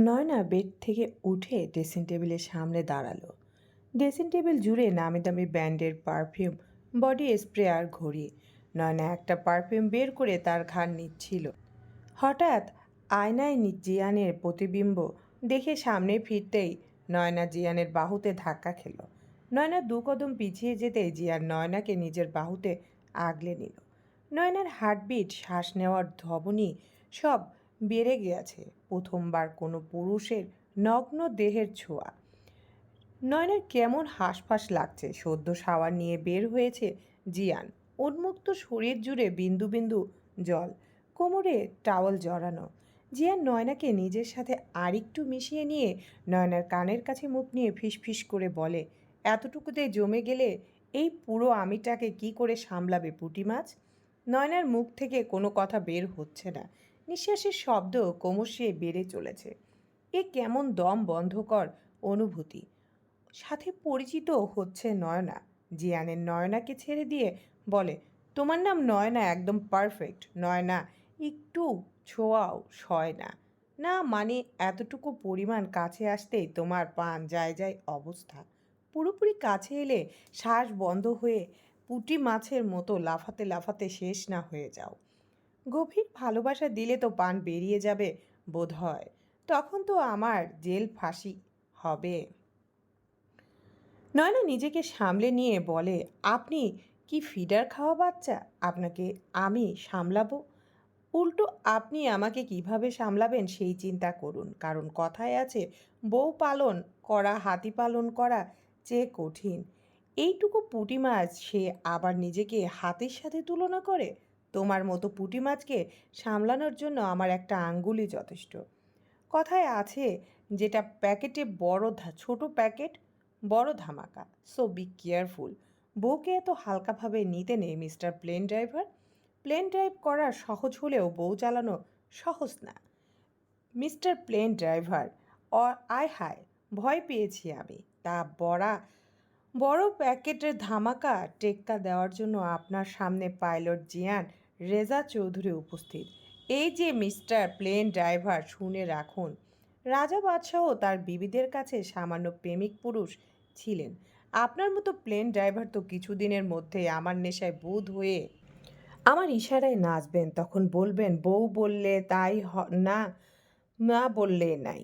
Nayana bed থেকে উঠে dressing টেবিলের সামনে দাঁড়াল। ড্রেসিং টেবিল জুড়ে নামি দামি ব্র্যান্ডের পারফিউম, বডি স্প্রে আর ঘড়ি। নয়না একটা পারফিউম বের করে তার ঘাড় নিচ্ছিল। হঠাৎ আয়নায় জিয়ানের প্রতিবিম্ব দেখে সামনে ফিরতেই নয়না জিয়ানের বাহুতে ধাক্কা খেল। নয়না দু কদম পিছিয়ে যেতেই জিয়ান নয়নাকে নিজের বাহুতে আগলে নিল। নয়নার হার্টবিট, শ্বাস নেওয়ার ধবনি সব বেড়ে গিয়েছে। প্রথমবার কোনো পুরুষের নগ্ন দেহের ছোঁয়া। নয়নার কেমন হাঁসফাঁস লাগছে। সদ্য শাওয়ার নিয়ে বের হয়েছে জিয়ান। উন্মুক্ত শরীর জুড়ে বিন্দু বিন্দু জল। কোমরে টাওয়াল জড়ানো। জিয়ান নয়নাকে নিজের সাথে আরেকটু মিশিয়ে নিয়ে নয়নার কানের কাছে মুখ নিয়ে ফিসফিস করে বলে, এতটুকুতে জমে গেলে এই পুরো আমিটাকে কি করে সামলাবে পুঁটি মাছ? নয়নার মুখ থেকে কোনো কথা বের হচ্ছে না। নিঃশ্বাসের শব্দ ক্রমশে বেড়ে চলেছে। এ কেমন দম বন্ধকর অনুভূতি। সাথে পরিচিত হচ্ছে নয়না। জিয়ানের নয়নাকে ছেড়ে দিয়ে বলে, তোমার নাম নয়না, একদম পারফেক্ট নয়না, একটু ছোঁয়াও সয় না। না মানে এতটুকু পরিমাণ কাছে আসতেই তোমার পান যায় যায় অবস্থা। পুরোপুরি কাছে এলে শ্বাস বন্ধ হয়ে পুঁটি মাছের মতো লাফাতে লাফাতে শেষ না হয়ে যাও। গভীর ভালোবাসা দিলে তো পান বেরিয়ে যাবে বোধ হয় তখন তো আমার জেল ফাঁসি হবে। নয়না নিজেকে সামলে নিয়ে বলে, আপনি কি ফিডার খাওয়া বাচ্চা? আপনাকে আমি সামলাবো? উল্টো, আপনি আমাকে কীভাবে সামলাবেন সেই চিন্তা করুন। কারণ কথায় আছে, বউ পালন করা, হাতি পালন করা চেয়ে কঠিন। এইটুকু পুঁটি মাছ সে আবার নিজেকে হাতির সাথে তুলনা করে? তোমার মতো পুঁটি মাছকে সামলানোর জন্য আমার একটা আঙ্গুলই যথেষ্ট। কথায় আছে যেটা প্যাকেটে বড় ছোট প্যাকেট, বড় ধামাকা। সো বি কেয়ারফুল বউকে এত হালকাভাবে নিতে নেই, mister plane driver. Plane drive করা সহজ হলেও বউ চালানো সহজ না। মিস্টার প্লেন ড্রাইভার আয় হায়, ভয় পেয়েছি আমি। তা বড়া, বড় প্যাকেটের ধামাকা টেক্কা দেওয়ার জন্য আপনার সামনে পাইলট জিয়ান রেজা চৌধুরী উপস্থিত। এই যে মিস্টার প্লেন ড্রাইভার শুনে রাখুন, রাজা বাদশাহ তার বিবিদের কাছে সামান্য প্রেমিক পুরুষ ছিলেন। আপনার মতো প্লেন ড্রাইভার তো কিছুদিনের মধ্যেই আমার নেশায় বোধ হয়ে আমার ইশারায় নাচবেন, তখন বলবেন, বউ বললে তাই না না বললে নাই।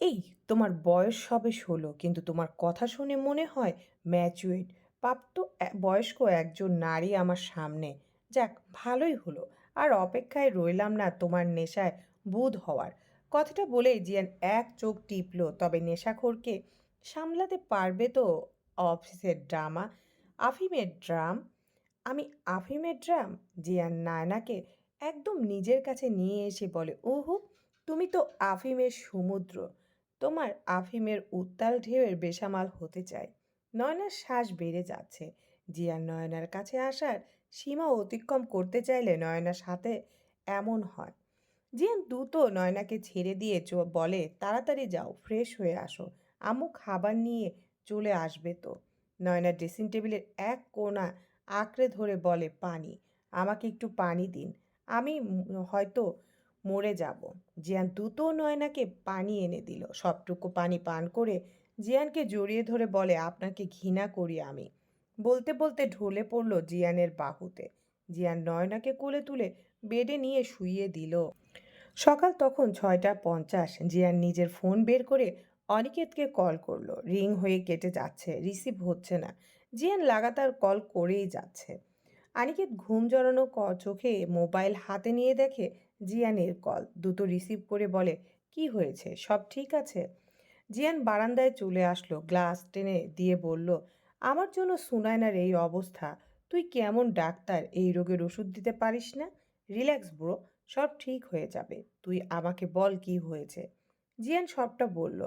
এই, তোমার বয়স সবে ষোলো, কিন্তু তোমার কথা শুনে মনে হয় ম্যাচুয়েট প্রাপ্ত বয়স্ক একজন নারী আমার সামনে যাক, ভালোই হলো। আর অপেক্ষায় রইলাম না তোমার নেশায় বুধ হওয়ার। কথাটা বলেই জিয়ান এক চোখ টিপল, তবে নেশাখোরকে সামলাতে পারবে তো অফিসের ড্রামা? আফিমের ড্রাম? আমি আফিমের ড্রাম? জিয়ান নায়নাকে একদম নিজের কাছে নিয়ে এসে বলে, ওহো, তুমি তো আফিমের সমুদ্র। তোমার আফিমের উত্তাল ঢেউয়ের বেসামাল হতে চাই। নয়নার শ্বাস বেড়ে যাচ্ছে। জিয়ান নয়নার কাছে আসার সীমা অতিক্রম করতে চাইলে নয়নার সাথে এমন হয়। জিয়ান দ্রুত নয়নাকে ছেড়ে দিয়ে চো- বলে, তাড়াতাড়ি যাও, ফ্রেশ হয়ে আসো। আম্মু খাবার নিয়ে চলে আসবে তো? নয়না ড্রেসিং টেবিলের এক কোণা আঁকড়ে ধরে বলে, পানি, আমাকে একটু পানি দিন। আমি হয়তো মরে যাব। জিয়ান দ্রুত নয়নাকে পানি এনে দিল। সবটুকু পানি পান করে জিয়ানকে জড়িয়ে ধরে বলে, আপনাকে ঘৃণা করি আমি। বলতে বলতে ঢলে পড়ল জিয়ানের বাহুতে। জিয়ান নয়নাকে কোলে তুলে বেডে নিয়ে শুইয়ে দিল। সকাল তখন ছয়টা পঞ্চাশ। জিয়ান নিজের ফোন বের করে অনিকেতকে কল করল। রিং হয়ে কেটে যাচ্ছে, রিসিভ হচ্ছে না। জিয়ান লাগাতার কল করেই যাচ্ছে। অনিকেত ঘুম জড়ানো ক- চোখে মোবাইল হাতে নিয়ে দেখে জিয়ানের কল। দ্রুত রিসিভ করে বলে, কি হয়েছে? সব ঠিক আছে? জিয়ান বারান্দায় চলে আসলো, গ্লাস টেনে দিয়ে বলল আমার জন্য সুনায়নার এই অবস্থা, তুই কেমন ডাক্তার, এই রোগের ওষুধ দিতে পারিস না? রিল্যাক্স ব্রো, সব ঠিক হয়ে যাবে, তুই আমাকে বল কি হয়েছে। জিয়ান সবটা বলল,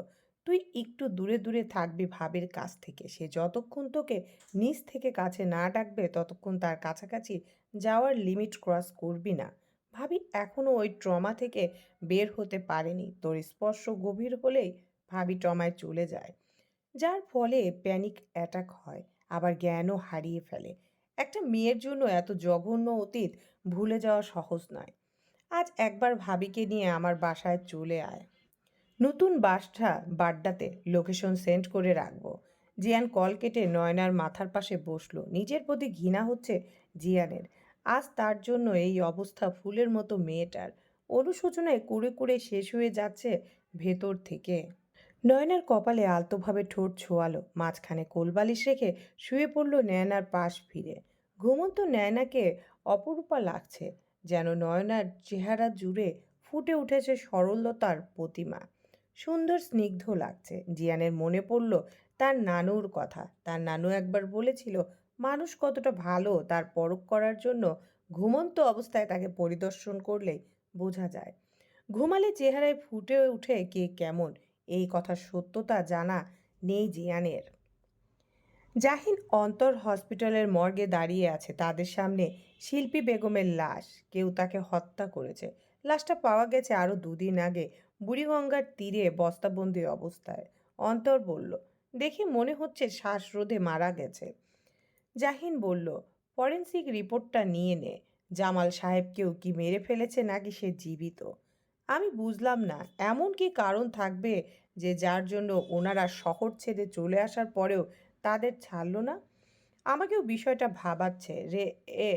তুই একটু দূরে দূরে থাকবি ভাবির কাছ থেকে, সে যতক্ষণ তোকে নিচ থেকে কাছে না ডাকবে, ততক্ষণ তার কাছাকাছি যাওয়ার লিমিট ক্রস করবি না। ভাবি এখনও ওই ট্রমা থেকে বের হতে পারেনি, তোর স্পর্শ গভীর হলেই ভাবি ট্রমায় চলে যায়। যার ফলে প্যানিক অ্যাটাক হয়, আবার জ্ঞানও হারিয়ে ফেলে। একটা মেয়ের জন্য এত জঘন্য অতীত ভুলে যাওয়া সহজ নয়। আজ একবার ভাবিকে নিয়ে আমার বাসায় চলে আয়। নতুন বাসটা, বাড্ডাতে লোকেশন সেন্ড করে রাখব। জিয়ান কল কেটে নয়নার মাথার পাশে বসল। নিজের প্রতি ঘৃণা হচ্ছে জিয়ানের। আজ তার জন্য এই অবস্থা ফুলের মতো মেয়েটার। অনুশোচনায় কুড়ে কুড়ে শেষ হয়ে যাচ্ছে ভেতর থেকে। নয়নার কপালে আলতোভাবে ঠোঁট ছোয়ালো, মাঝখানে কোলবালিশ রেখে শুয়ে পড়ল নয়নার পাশ ফিরে। ঘুমন্ত নয়নাকে অপরূপা লাগছে, যেন নয়নার চেহারা জুড়ে ফুটে উঠেছে সরলতার প্রতিমা। সুন্দর স্নিগ্ধ লাগছে, জিয়ানের মনে পড়ল তার নানুর কথা। তার নানু একবার বলেছিল, মানুষ কতটা ভালো তার পরখ করার জন্য ঘুমন্ত অবস্থায় তাকে পরিদর্শন করলেই বোঝা যায়। ঘুমালে চেহারায় ফুটে উঠে কে কেমন এই কথার সত্যতা জানা নেই জিয়ানের। জাহিন অন্তর হসপিটালের মর্গে দাঁড়িয়ে আছে। তাদের সামনে শিল্পী বেগমের লাশ। কেউ তাকে হত্যা করেছে। লাশটা পাওয়া গেছে আরও দুদিন আগে বুড়িগঙ্গার তীরে বস্তাবন্দি অবস্থায়। অন্তর বলল, দেখে মনে হচ্ছে শ্বাসরোধে মারা গেছে। জাহিন বলল, ফরেন্সিক রিপোর্টটা নিয়ে নে। জামাল সাহেবকেও কি মেরে ফেলেছে নাকি সে জীবিত? আমি বুঝলাম না, এমন কি কারণ থাকবে যে যার জন্য ওনারা শহর ছেড়ে চলে আসার পরেও তাদের ছাড়লো না? আমাকেও বিষয়টা ভাবাচ্ছে। রে এ,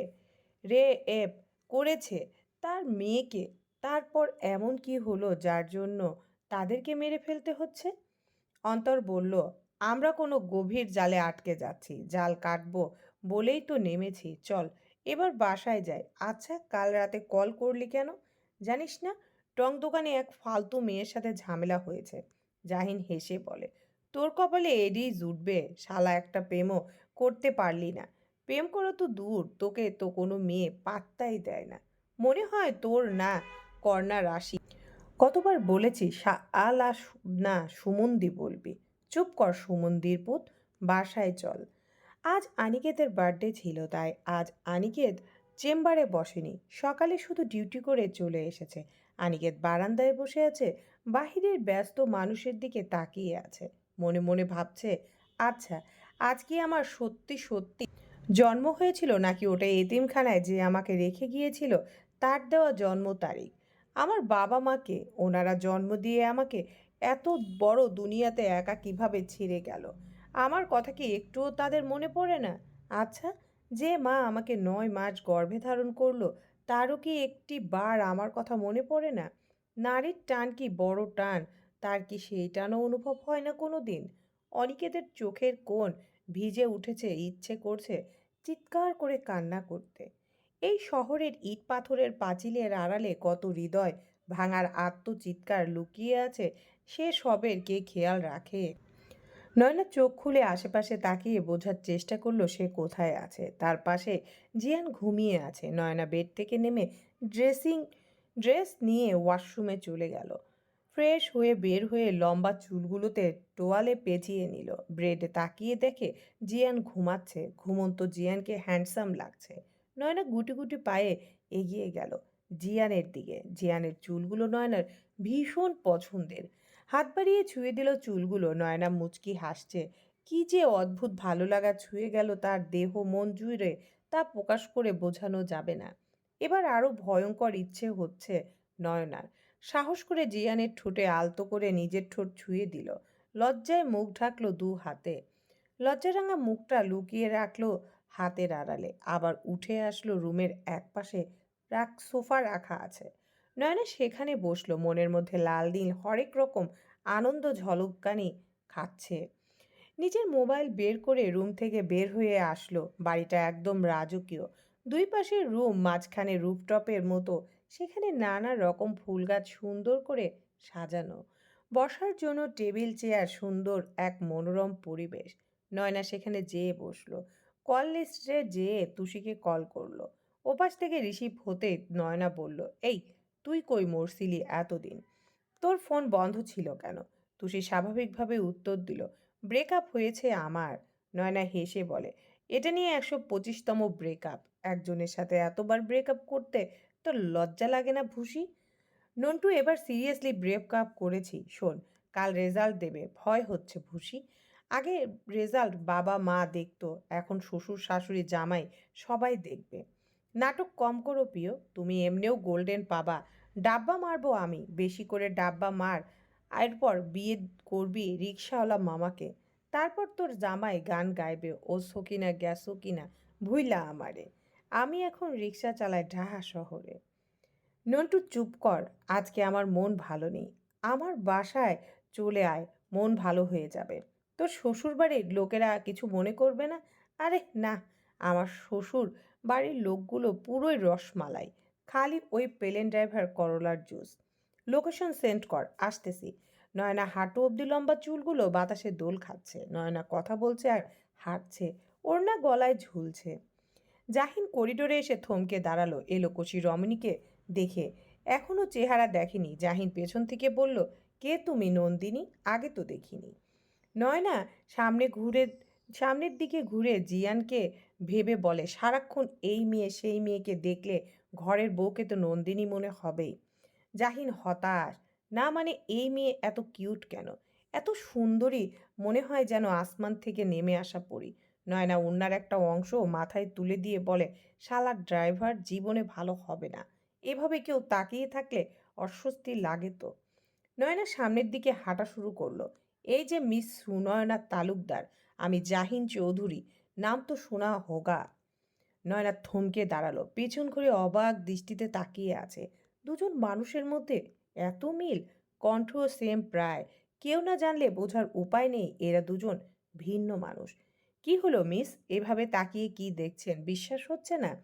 রে এপ করেছে তার মেয়েকে, তারপর এমন কি হলো যার জন্য তাদেরকে মেরে ফেলতে হচ্ছে? অন্তর বলল, আমরা কোনো গভীর জালে আটকে যাচ্ছি, জাল কাটবো বলেই তো নেমেছি, চল এবার বাসায় যাই। আচ্ছা কাল রাতে কল করলি কেন? জানিস না টং দোকানে এক ফালতু মেয়ের সাথে ঝামেলা হয়েছে। জাহিন হেসে বলে, তোর কপালে এডি জুটবে, শালা একটা প্রেমও করতে পারলি না। প্রেম করা তো দূর, তোকে তো কোনো মেয়ে পাত্তাই দেয় না। মনে হয় তোর না কর্ণা রাশি। কতবার বলেছি আল না, সুমন্দি বলবি। চুপ কর সুমন্দির পুত, বাসায় চল। আজ আনিকেতের বার্থডে ছিল তাই আজ আনিকেত চেম্বারে বসেনি। সকালে শুধু ডিউটি করে চলে এসেছে। আনিকেত বারান্দায় বসে আছে, বাহিরের ব্যস্ত মানুষের দিকে তাকিয়ে আছে। মনে মনে ভাবছে আচ্ছা আজ কি আমার সত্যি সত্যি জন্ম হয়েছিল নাকি ওটা এতিমখানায় যে আমাকে রেখে গিয়েছিল, তার দেওয়া জন্ম তারিখ? আমার বাবা মাকে, ওনারা জন্ম দিয়ে আমাকে এত বড় দুনিয়াতে একা কীভাবে ছেড়ে গেল? আমার কথা কি একটুও তাদের মনে পড়ে না? আচ্ছা যে মা আমাকে নয় মাস গর্ভে ধারণ করল তারও কি একটি বার আমার কথা মনে পড়ে না? নারীর টান কি বড় টান? তার কি সেই টানও অনুভব হয় না কোনো দিন অনিকেতের চোখের কোণ ভিজে উঠেছে, ইচ্ছে করছে চিৎকার করে কান্না করতে। এই শহরের ইট পাথরের পাঁচিলের আড়ালে কত হৃদয় ভাঙার আত্মচিৎকার লুকিয়ে আছে, সে সবের কে খেয়াল রাখে? নয়না চোখ খুলে আশেপাশে তাকিয়ে বোঝার চেষ্টা করল সে কোথায় আছে। তার পাশে জিয়ান ঘুমিয়ে আছে। নয়না বেড থেকে নেমে ড্রেসিং, ড্রেস নিয়ে ওয়াশরুমে চলে গেল। ফ্রেশ হয়ে বের হয়ে লম্বা চুলগুলোতে টোয়ালে পেঁচিয়ে নিল। ব্রেডে তাকিয়ে দেখে জিয়ান ঘুমাচ্ছে। ঘুমন্ত জিয়ানকে হ্যান্ডসাম লাগছে। নয়না গুটি গুটি পায়ে এগিয়ে গেল জিয়ানের দিকে। জিয়ানের চুলগুলো নয়নার ভীষণ পছন্দের। হাত বাড়িয়ে ছুঁয়ে দিল চুলগুলো। নয়না মুচকি হাসছে। কি যে অদ্ভুত ভালো লাগা ছুঁয়ে গেল তার দেহ, মন জুড়ে, তা প্রকাশ করে বোঝানো যাবে না। এবার আরও ভয়ঙ্কর ইচ্ছে হচ্ছে নয়নার। সাহস করে জিয়ানের ঠোঁটে আলতো করে নিজের ঠোঁট ছুঁয়ে দিল। লজ্জায় মুখ ঢাকলো দু হাতে। লজ্জারাঙা মুখটা লুকিয়ে রাখল হাতের আড়ালে। আবার উঠে আসলো রুমের একপাশে। রাখ সোফা রাখা আছে। নয়না সেখানে বসল, মনের মধ্যে লাল নীল হরেক রকম আনন্দ ঝলকানি খাচ্ছে। নিজের মোবাইল বের করে রুম থেকে বের হয়ে আসলো, বাড়িটা একদম রাজকীয়। দুই পাশের রুম মাঝখানে রুফটপের মতো, সেখানে নানা রকম ফুল গাছ সুন্দর করে সাজানো। বসার জন্য টেবিল, চেয়ার, সুন্দর এক মনোরম পরিবেশ। নয়না সেখানে যেয়ে বসল, কল লিস্টে যেয়ে তুষিকে কল করল। ওপাশ থেকে রিসিভ হতে নয়না বলল, এই তুই কই মরছিলি এতদিন? তোর ফোন বন্ধ ছিল কেন? তুষি স্বাভাবিকভাবে উত্তর দিল, ব্রেকআপ হয়েছে আমার। নয়না হেসে বলে, এটা নিয়ে একশো পঁচিশতম ব্রেকআপ। একজনের সাথে এতবার ব্রেকআপ করতে তোর লজ্জা লাগে না ভুসি নন্টু, এবার সিরিয়াসলি ব্রেকআপ করেছি, শোন, কাল রেজাল্ট দেবে, ভয় হচ্ছে ভুসি আগে রেজাল্ট বাবা মা দেখতো, এখন শ্বশুর, শাশুড়ি, জামাই সবাই দেখবে। নাটক কম করো প্রিয়, তুমি এমনিও গোল্ডেন পাবা। ডাব্বা মারবো আমি, বেশি করে ডাব্বা মার। এরপর বিয়ে করবি রিক্সাওয়ালা মামাকে। তারপর তোর জামাই গান গাইবে, ও সকিনা গ্যাসো কিনা ভুইলা আমারে। আমি এখন রিক্সা চালাই ঢাহা শহরে। নন্টু চুপ কর, আজকে আমার মন ভালো নেই। আমার বাসায় চলে আয়, মন ভালো হয়ে যাবে। তোর শ্বশুর বাড়ির লোকেরা কিছু মনে করবে না? আরে না, আমার শ্বশুর বাড়ির লোকগুলো পুরোই রসমালাই। খালি ওই প্লেন ড্রাইভার করলার জুস। লোকেশন সেন্ড কর, আসতেছি। নয়না হাঁটু অবধি লম্বা চুলগুলো বাতাসে দোল খাচ্ছে। নয়না কথা বলছে আর হাঁটছে। ওর না গলায় ঝুলছে। জাহিন করিডোরে এসে থমকে দাঁড়াল। এলোকোচি রমণীকে দেখে। এখনও চেহারা দেখেনি। জাহিন পেছন থেকে বলল, কে তুমি নন্দিনী? আগে তো দেখিনি। নয়না সামনে ঘুরে, সামনের দিকে ঘুরে জিয়ানকে ভেবে বলে, সারাক্ষণ এই মেয়ে সেই মেয়েকে দেখলে ঘরের বউকে তো নন্দিনী মনে হবেই। জাহিন হতাশ। না মানে এই মেয়ে এত কিউট কেন? এত সুন্দরী, মনে হয় যেন আসমান থেকে নেমে আসা পড়ি নয়না অন্যার একটা অংশ মাথায় তুলে দিয়ে বলে, শালার ড্রাইভার জীবনে ভালো হবে না। এভাবে কেউ তাকিয়ে থাকলে অস্বস্তি লাগে তো। নয়না সামনের দিকে হাঁটা শুরু করল। এই যে মিস সুনয়না তালুকদার, আমি জাহিন চৌধুরী। নাম তো শোনা হোগা। নয়না থমকে দাঁড়াল, পেছন ঘুরে অবাক দৃষ্টিতে তাকিয়ে আছে। দুজন মানুষের মধ্যে এত মিল? কণ্ঠ সেম প্রায়। কেউ না জানলে বোঝার উপায় নেই, এরা দুজন ভিন্ন মানুষ। কি হলো মিস? এভাবে তাকিয়ে কি দেখছেন? বিশ্বাস হচ্ছে না?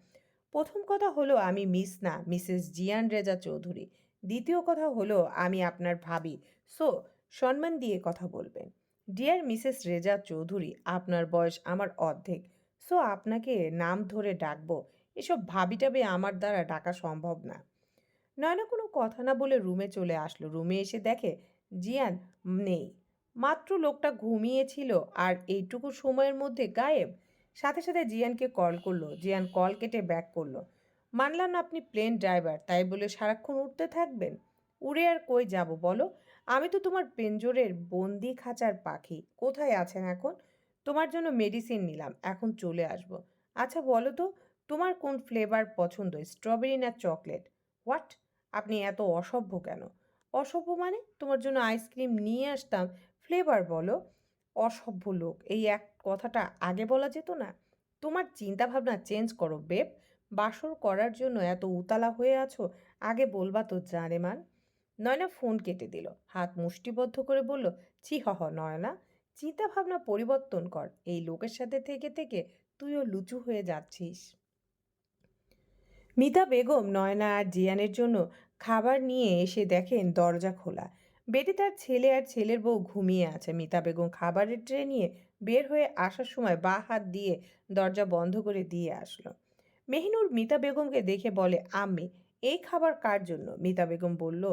প্রথম কথা হলো, আমি মিস না, মিসেস জিয়ান রেজা চৌধুরী। দ্বিতীয় কথা হলো, আমি আপনার ভাবি। সো, সম্মান দিয়ে কথা বলবেন। ডিয়ার মিসেস রেজা চৌধুরী আপনার বয়স আমার অর্ধেক। সো আপনাকে নাম ধরে ডাকবো। এসব ভাবি টাবি আমার দ্বারা ডাকা সম্ভব না। নয়না কোনো কথা না বলে রুমে চলে আসলো। রুমে এসে দেখে জিয়ান নেই। মাত্র লোকটা ঘুমিয়েছিল আর এইটুকু সময়ের মধ্যে গায়েব। সাথে সাথে জিয়ানকে কল করল। জিয়ান কল কেটে ব্যাক করল। মানলাম আপনি প্লেন ড্রাইভার, তাই বলে সারাক্ষণ উঠতে থাকবেন? উড়ে আর কই যাব বলো? আমি তো তোমার পেঞ্জরের বন্দি খাঁচার পাখি। কোথায় আছেন এখন? তোমার জন্য মেডিসিন নিলাম, এখন চলে আসব। আচ্ছা বলো তো, তোমার কোন ফ্লেভার পছন্দ স্ট্রবেরি না চকলেট হোয়াট আপনি এত অসভ্য কেন? অসভ্য মানে? তোমার জন্য আইসক্রিম নিয়ে আসতাম। ফ্লেভার বলো। অসভ্য লোক, এই এক কথাটা আগে বলা যেত না? তোমার চিন্তাভাবনা চেঞ্জ করো বেব বাসর করার জন্য এত উতালা হয়ে আছো? আগে বলবা তো জানে মান। নয়না ফোন কেটে দিল। হাত মুষ্টিবদ্ধ করে বলল, ছি হহ নয়না। চিন্তাভাবনা পরিবর্তন কর। এই লোকের সাথে থেকে থেকে তুইও লুচু হয়ে যাচ্ছিস। মিতা বেগম, নয়না আর জিয়ানের জন্য খাবার নিয়ে এসে দেখেন দরজা খোলা। বেডে তার ছেলে আর ছেলের বউ ঘুমিয়ে আছে। মিতা বেগম খাবারের ট্রে নিয়ে বের হয়ে আসার সময় বা হাত দিয়ে দরজা বন্ধ করে দিয়ে আসলো। মেহিনুর মিতা বেগমকে দেখে বলে আমি এই খাবার কার জন্য? মিতা বেগম বলল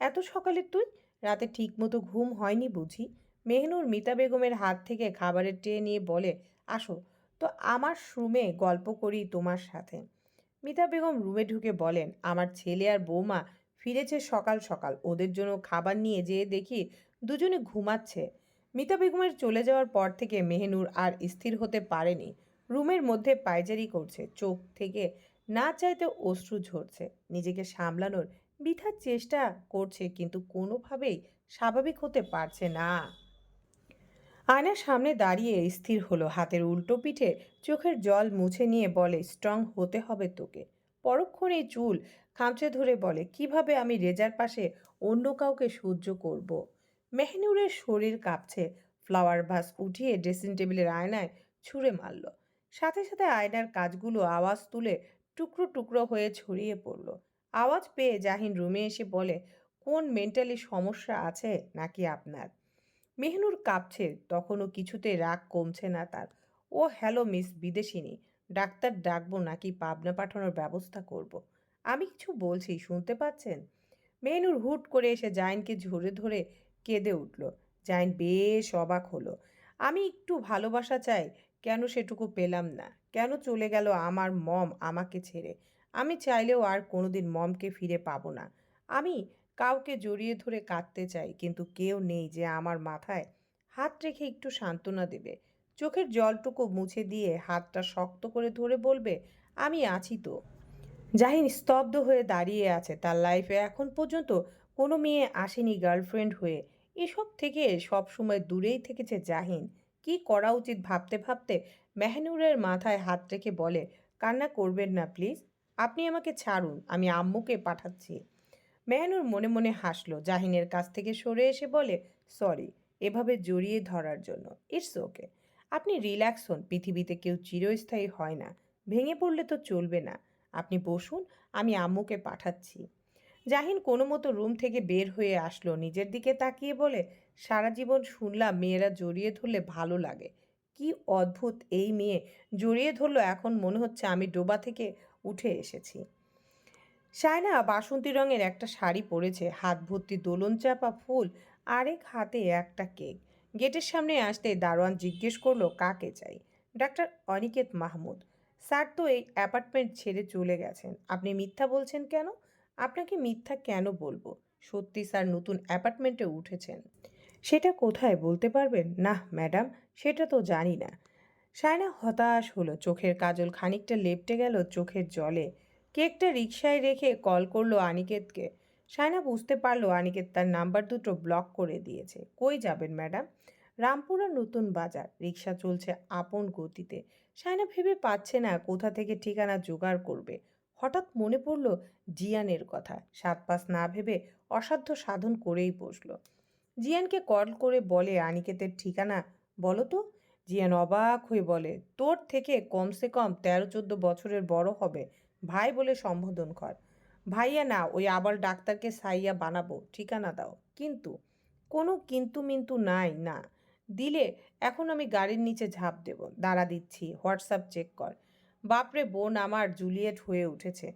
এত সকালে তুই? রাতে ঠিকমতো ঘুম হয়নি বুঝি। মেহনুর মিতা বেগমের হাত থেকে খাবারের ট্রে নিয়ে বলে, আসো, তো আমার রুমে গল্প করি তোমার সাথে। মিতা বেগম রুমে ঢুকে বলেন, আমার ছেলে আর বৌমা ফিরেছে সকাল সকাল। ওদের জন্য খাবার নিয়ে যেয়ে দেখি দুজনে ঘুমাচ্ছে। মিতা বেগমের চলে যাওয়ার পর থেকে মেহনুর আর স্থির হতে পারেনি। রুমের মধ্যে পায়চারি করছে, চোখ থেকে না চাইতে অশ্রু ঝরছে। নিজেকে সামলানোর বৃথার চেষ্টা করছে কিন্তু কোনোভাবেই স্বাভাবিক হতে পারছে না। আয়নার সামনে দাঁড়িয়ে স্থির হলো, হাতের উল্টো পিঠে চোখের জল মুছে নিয়ে বলে, স্ট্রং হতে হবে তোকে। পরক্ষণেই চুল খামচে ধরে বলে, কীভাবে আমি রেজার পাশে অন্য কাউকে সহ্য করব। মেহনুরের শরীর কাঁপছে, ফ্লাওয়ার ভাস উঠিয়ে ড্রেসিং টেবিলের আয়নায় ছুঁড়ে মারল। সাথে সাথে আয়নার কাজগুলো আওয়াজ তুলে টুকরো টুকরো হয়ে ছড়িয়ে পড়ল। আওয়াজ পেয়ে জাহিন রুমে এসে বলে, কোন মেন্টালি সমস্যা আছে নাকি আপনার? মেহনুর কাঁপছে, তখনও কিছুতে রাগ কমছে না তার। ও, হ্যালো মিস বিদেশিনী, ডাক্তার ডাকবো নাকি পাবনা পাঠানোর ব্যবস্থা করব। আমি কিছু বলছি, শুনতে পাচ্ছেন? মেহনুর হুট করে এসে জাইনকে ঝরে ধরে কেঁদে উঠল। জাইন বেশ অবাক হলো। আমি একটু ভালোবাসা চাই, কেন সেটুকু পেলাম না? কেন চলে গেল আমার মম আমাকে ছেড়ে? আমি চাইলেও আর কোনোদিন মমকে ফিরে পাবো না। আমি কাউকে জড়িয়ে ধরে কাঁদতে চাই, কিন্তু কেউ নেই যে আমার মাথায় হাত রেখে একটু সান্ত্বনা দেবে। চোখের জলটুকু মুছে দিয়ে হাতটা শক্ত করে ধরে বলবে, আমি আছি তো। জাহিন স্তব্ধ হয়ে দাঁড়িয়ে আছে তার লাইফে এখন পর্যন্ত কোনো মেয়ে আসেনি গার্লফ্রেন্ড হয়ে। এসব থেকে সবসময় দূরেই থেকেছে জাহিন। কি করা উচিত ভাবতে ভাবতে মেহনুরের মাথায় হাত রেখে বলে, কান্না করবেন না প্লিজ আপনি আমাকে ছাড়ুন, আমি আম্মুকে পাঠাচ্ছি। মেহনুর মনে মনে হাসলো, জাহিনের কাছ থেকে সরে এসে বলে, সরি, এভাবে জড়িয়ে ধরার জন্য। It's okay. আপনি রিল্যাক্স হন, পৃথিবীতে কেউ চিরস্থায়ী হয় না। ভেঙে পড়লে তো চলবে না। আপনি বসুন, আমি আম্মুকে পাঠাচ্ছি। জাহিন কোনো মতো রুম থেকে বের হয়ে আসলো, নিজের দিকে তাকিয়ে বলে, সারা জীবন শুনলাম মেয়েরা জড়িয়ে ধরলে ভালো লাগে। কি অদ্ভুত এই মেয়ে। জড়িয়ে ধরলো, এখন মনে হচ্ছে আমি ডোবা থেকে উঠে এসেছি। সায়না বাসন্তী রঙের একটা শাড়ি পরেছে। হাত ভর্তি দোলন চাপা ফুল, আরেক হাতে একটা কেক। গেটের সামনে আসতে দারোয়ান জিজ্ঞেস করল, কাকে চাই? ডাক্তার অনিকেত মাহমুদ, স্যার তো এই অ্যাপার্টমেন্ট ছেড়ে চলে গেছেন। আপনি মিথ্যা বলছেন কেন? আপনাকে মিথ্যা কেন বলব? সত্যি স্যার, নতুন অ্যাপার্টমেন্টে উঠেছেন। সেটা কোথায় বলতে পারবেন? না ম্যাডাম, সেটা তো জানি না। সায়না হতাশ হলো। চোখের কাজল খানিকটা লেপটে গেল চোখের জলে। কেকটা রিক্সায় রেখে কল করল আনিকেতকে। সায়না বুঝতে পারল আনিকেত তার নাম্বার দুটো ব্লক করে দিয়েছে। কই যাবেন, ম্যাডাম? রামপুরা নতুন বাজার। রিক্সা চলছে আপন গতিতে। সায়না ভেবে পাচ্ছে না কোথা থেকে ঠিকানা জোগাড় করবে। হঠাৎ মনে পড়ল জিয়ানের কথা। সাত পাঁচ না ভেবে অসাধ্য সাধন করেই বসল। জিয়ানকে কল করে বলে আনিকেতের ঠিকানা, বলো তো? জিয়ান অবাক হয়ে বলে, তোর থেকে কমসে কম তেরো চোদ্দ বছরের বড় হবে, ভাই বলে সম্বোধন কর। ভাইয়া, না, ওই আবার ডাক্তারকে সাইয়া বানাবো, ঠিকানা দাও। কিন্তু, কোনো কিন্তু মিন্তু নাই, না। দিলে এখন আমি গাড়ির নিচে ঝাঁপ দেব, দাঁড়া দিচ্ছি, হোয়াটসঅ্যাপ চেক কর। বাপরে বোন আমার জুলিয়েট হয়ে উঠেছে।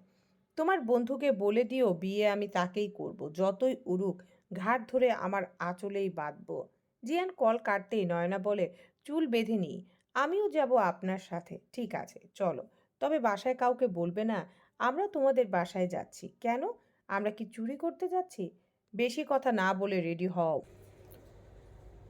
তোমার বন্ধুকে বলে দিও, বিয়ে আমি তাকেই করব, যতই উড়ুক, ঘাট ধরে আমার আঁচলেই বাঁধবো। জিয়ান কল কাটতেই নয়না বলে চুল বেঁধে নিই। আমিও যাব আপনার সাথে। ঠিক আছে, চলো। তবে বাসায় কাউকে বলবে না, আমরা তোমাদের বাসায় যাচ্ছি। কেন? আমরা কি চুরি করতে যাচ্ছি? বেশি কথা না বলে রেডি হও।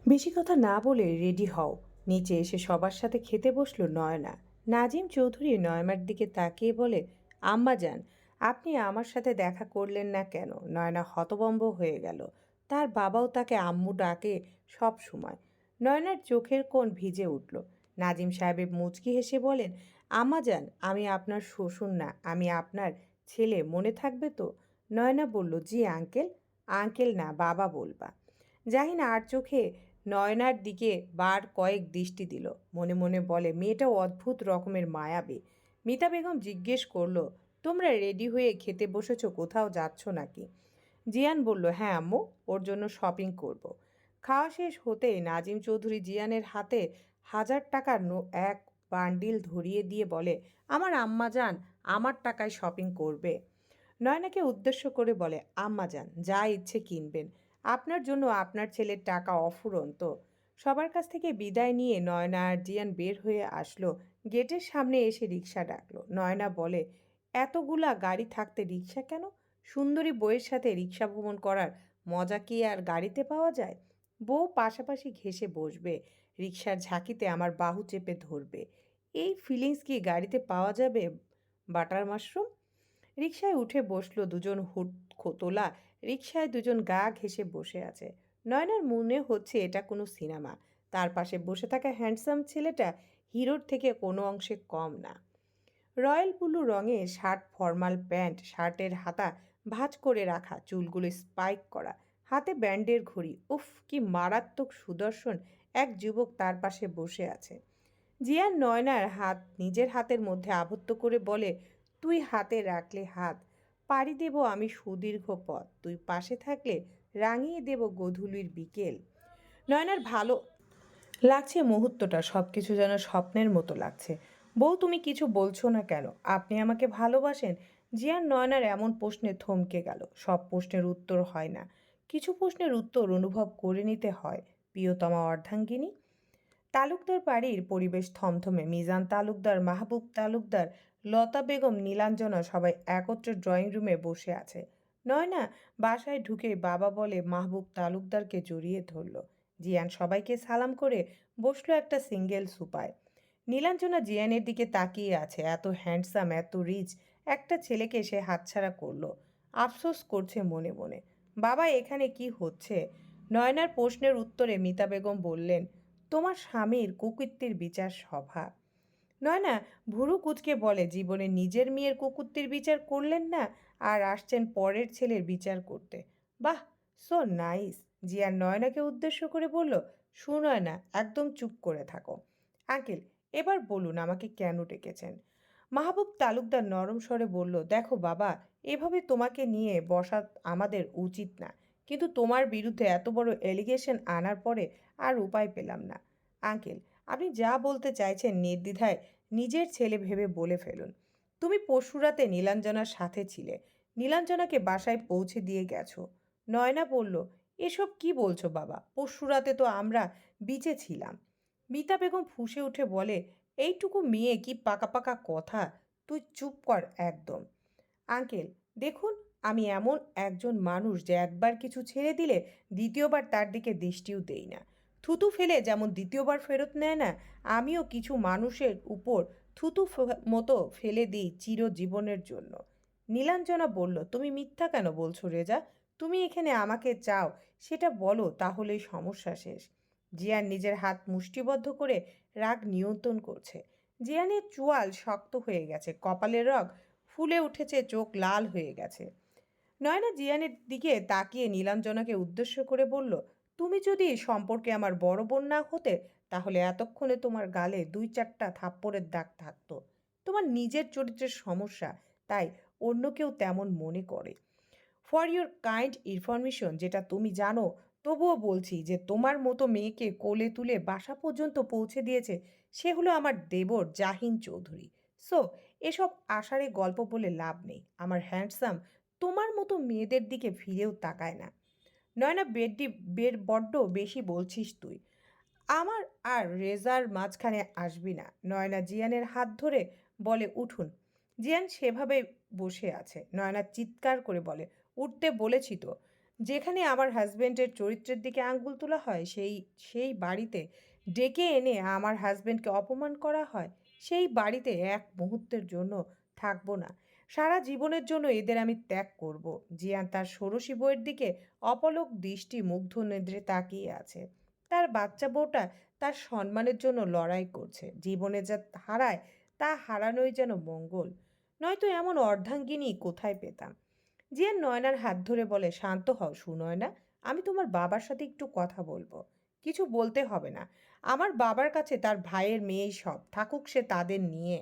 বেশি কথা না বলে রেডি হও। নিচে এসে সবার সাথে খেতে বসল নয়না। নাজিম চৌধুরী নয়মার দিকে তাকিয়ে বলে, আম্মা যান, আপনি আমার সাথে দেখা করলেন না কেন? নয়না হতবম্ব হয়ে গেল। তার বাবাও তাকে আম্মু ডাকে সব সময়। নয়নার চোখের কোণ ভিজে উঠল। নাজিম সাহেবের মুচকি হেসে বলেন, আম্মা যান, আমি আপনার শ্বশুর না, আমি আপনার ছেলে, মনে থাকবে তো? নয়না বলল, জি আঙ্কেল আঙ্কেল না, বাবা বলবা। জাহিন আর চোখে নয়নার দিকে বার কয়েক দৃষ্টি দিল। মনে মনে বলে মেয়েটাও অদ্ভুত রকমের মায়াবে। মিতা বেগম জিজ্ঞেস করল, তোমরা রেডি হয়ে খেতে বসেছ, কোথাও যাচ্ছ নাকি? জিয়ান বলল হ্যাঁ আম্মু, ওর জন্য শপিং করব। খাওয়া শেষ হতেই নাজিম চৌধুরী জিয়ানের হাতে হাজার টাকার নো, এক বান্ডিল ধরিয়ে দিয়ে বলে, আমার আম্মা যান, আমার টাকায় শপিং করবে। নয়নাকে উদ্দেশ্য করে বলে, আম্মা যান, যা ইচ্ছে কিনবেন। আপনার জন্য আপনার ছেলের টাকা অফুরন্ত। সবার কাছ থেকে বিদায় নিয়ে নয়না আর জিয়ান বের হয়ে আসলো। গেটের সামনে এসে রিক্সা ডাকলো। নয়না বলে, এতগুলা গাড়ি থাকতে রিক্সা কেন? সুন্দরী বইয়ের সাথে রিক্সা ভ্রমণ করার মজা কি আর গাড়িতে পাওয়া যায়? বউ পাশাপাশি ঘেসে বসবে, রিক্সার ঝাঁকিতে আমার বাহু চেপে ধরবে। এই ফিলিংস কি গাড়িতে পাওয়া যাবে বাটার মাশরুম রিক্সায় উঠে বসল দুজন হুট খোতলা, রিক্সায় দুজন গা ঘেসে বসে আছে। নয়নার মনে হচ্ছে এটা কোনো সিনেমা। তার পাশে বসে থাকা হ্যান্ডসাম ছেলেটা হিরোর থেকে কোনো অংশে কম না। রয়্যাল ব্লু রঙে শার্ট, ফর্মাল প্যান্ট, শার্টের হাতা ভাঁজ করে রাখা, চুলগুলো স্পাইক করা হাতে ব্যান্ডের ঘড়ি। উফ, কি মারাত্মক সুদর্শন এক যুবক তার পাশে বসে আছে। জিয়ান নয়নার হাত নিজের হাতের মধ্যে আবদ্ধ করে বলে, তুই হাতে রাখলে হাত, পাড়ি দেব আমি সুদীর্ঘ পথ, তুই পাশে থাকলে রাঙিয়ে দেব গধূলির বিকেল। নয়নার ভালো লাগছে মুহূর্তটা সব কিছু যেন স্বপ্নের মতো লাগছে। বউ, তুমি কিছু বলছো না কেন? আপনি আমাকে ভালোবাসেন? জিয়ান নয়নার এমন প্রশ্নে থমকে গেল। সব প্রশ্নের উত্তর হয় না। কিছু প্রশ্নের উত্তর অনুভব করে নিতে হয়। প্রিয়তমা অর্ধাঙ্গিনী। তালুকদার বাড়ির পরিবেশ থমথমে। মিজান তালুকদার, মাহবুব তালুকদার, লতা বেগম, নীলাঞ্জনা সবাই একত্রে ড্রয়িং রুমে বসে আছে। নয়না বাসায় ঢুকে বাবা বলে মাহবুব তালুকদারকে জড়িয়ে ধরল। জিয়ান সবাইকে সালাম করে বসল একটা সিঙ্গেল সুপায়। নীলাঞ্জনা জিয়ানের দিকে তাকিয়ে আছে। এত হ্যান্ডসাম, এত রিচ একটা ছেলেকে সে হাতছাড়া করল। আফসোস করছে মনে মনে। বাবা, এখানে কি হচ্ছে? নয়নার প্রশ্নের উত্তরে মিতা বেগম বললেন, তোমার স্বামীর কুকীর্তির বিচার সভা। নয়না ভুরু কুচকে বলে, জীবনে নিজের মেয়ের কুকুত্তির বিচার করলেন না, আর আসছেন পরের ছেলের বিচার করতে। বাহ সো নাইস জিয়ার নয়নাকে উদ্দেশ্য করে বলল সুনয়না একদম চুপ করে থাকো। আঙ্কেল, এবার বলুন, আমাকে কেন ডেকেছেন? মাহবুব তালুকদার নরম স্বরে বলল, দেখো বাবা, এভাবে তোমাকে নিয়ে বসা আমাদের উচিত না। কিন্তু তোমার বিরুদ্ধে এত বড় এলিগেশন আনার পরে আর উপায় পেলাম না। আঙ্কেল, আপনি যা বলতে চাইছেন নির্দ্বিধায় নিজের ছেলে ভেবে বলে ফেলুন। তুমি পরশুরাতে নীলাঞ্জনার সাথে ছিলে। নীলাঞ্জনাকে বাসায় পৌঁছে দিয়ে গেছো। নয়না বলল, এসব কি বলছো বাবা? পরশুরাতে তো আমরা বিচে ছিলাম। মিতা বেগম ফুঁসে উঠে বলে এইটুকু মেয়ে কি পাকা পাকা কথা? তুই চুপ কর একদম। আঙ্কেল, দেখুন, আমি এমন একজন মানুষ যে একবার কিছু ছেড়ে দিলে দ্বিতীয়বার তার দিকে দৃষ্টিও দেই না। থুতু ফেলে যেমন দ্বিতীয়বার ফেরত নেয় না, আমিও কিছু মানুষের উপর থুতু মতো ফেলে দিই চিরজীবনের জন্য। নীলাঞ্জনা বলল, তুমি মিথ্যা কেন বলছো রেজা? তুমি এখানে আমাকে চাও, সেটা বলো, তাহলেই সমস্যা শেষ। জিয়ান নিজের হাত মুষ্টিবদ্ধ করে রাগ নিয়ন্ত্রণ করছে। জিয়ানের চুয়াল শক্ত হয়ে গেছে, কপালের রগ ফুলে উঠেছে, চোখ লাল হয়ে গেছে। নয়না জিয়ানের দিকে তাকিয়ে নীলাঞ্জনাকে উদ্দেশ্য করে বলল, তুমি যদি সম্পর্কে আমার বড় বোন না হতে, তাহলে এতক্ষণে তোমার গালে দুই চারটা থাপ্পড়ের দাগ থাকতো। তোমার নিজের চরিত্রের সমস্যা, তাই অন্য কেউ তেমন মনে করে। ফর ইউর কাইন্ড ইনফরমেশন, যেটা তুমি জানো তবুও বলছি যে, তোমার মতো মেয়েকে কোলে তুলে বাসা পর্যন্ত পৌঁছে দিয়েছে সে হলো আমার দেবর জাহিন চৌধুরী। সো, এসব আশারে গল্প বলে লাভ নেই। আমার হ্যান্ডসাম তোমার মতো মেয়েদের দিকে ফিরেও তাকায় না। নয়না বেডি বের বড্ড বেশি বলছিস তুই। আমার আর রেজার মাঝখানে আসবি না। নয়না জিয়ানের হাত ধরে বলে, উঠুন। জিয়ান সেভাবে বসে আছে। নয়না চিৎকার করে বলে, উঠতে বলেছি তো। যেখানে আমার হাজবেন্ডের চরিত্রের দিকে আঙ্গুল তোলা হয়, সেই সেই বাড়িতে ডেকে এনে আমার হাজব্যান্ডকে অপমান করা হয়, সেই বাড়িতে এক মুহূর্তের জন্য থাকব না। সারা জীবনের জন্য এদের আমি ত্যাগ করব। জিয়ান তার ষোড়শী বইয়ের দিকে অপলক দৃষ্টি মুগ্ধ নেদ্রে তাকিয়ে আছে। তার বাচ্চা বউটা তার সম্মানের জন্য লড়াই করছে। জীবনে যা হারায়, তা হারানোই যেন মঙ্গল। নয়তো এমন অর্ধাঙ্গিনী কোথায় পেতাম? জিয়ান নয়নার হাত ধরে বলে, শান্ত হও সুনয়না, আমি তোমার বাবার সাথে একটু কথা বলব। কিছু বলতে হবে না। আমার বাবার কাছে তার ভাইয়ের মেয়েই সব। থাকুক সে তাদের নিয়ে।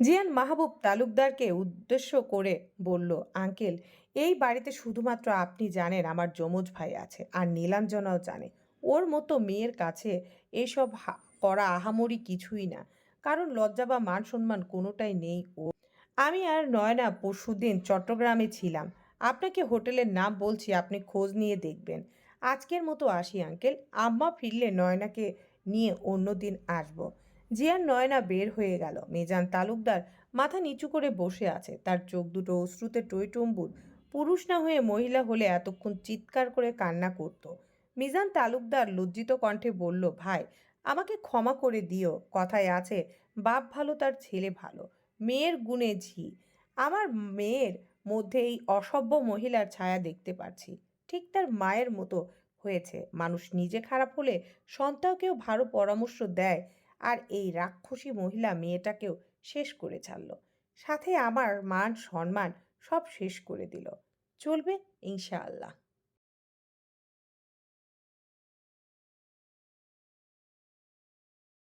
জিয়ান মাহবুব তালুকদারকে উদ্দেশ্য করে বলল, আঙ্কেল, এই বাড়িতে শুধুমাত্র আপনি জানেন আমার যমজ ভাই আছে, আর নীলাঞ্জনাও জানে। ওর মতো মেয়ের কাছে এসব করা আহামরি কিছুই না। কারণ লজ্জা বা মান সম্মান কোনোটাই নেই ও আমি আর নয়না পরশুদিন চট্টগ্রামে ছিলাম। আপনাকে হোটেলের নাম বলছি, আপনি খোঁজ নিয়ে দেখবেন। আজকের মতো আসি, আঙ্কেল। আম্মা ফিরলে নয়নাকে নিয়ে অন্য দিন আসব। জিয়ার নয়না বের হয়ে গেল, মিজান তালুকদার মাথা নিচু করে বসে আছে। তার চোখ দুটো অশ্রুতে টইটম্বুর। পুরুষ না হয়ে মহিলা হলে এতক্ষণ চিৎকার করে কান্না করত। মিজান তালুকদার লজ্জিত কণ্ঠে বলল, ভাই, আমাকে ক্ষমা করে দিও। কথায় আছে, বাপ ভালো, তার ছেলে ভালো। মেয়ের গুণে ঝি। আমার মেয়ের মধ্যে এই অসভ্য মহিলার ছায়া দেখতে পাচ্ছি ঠিক তার মায়ের মতো হয়েছে। মানুষ নিজে খারাপ হলে সন্তানকেও ভালো পরামর্শ দেয় আর এই রাক্ষসী মহিলা মেয়েটাকেও শেষ করে ছাড়ল। সাথে আমার মান সম্মান সব শেষ করে দিল। চলবে ইনশাআল্লাহ।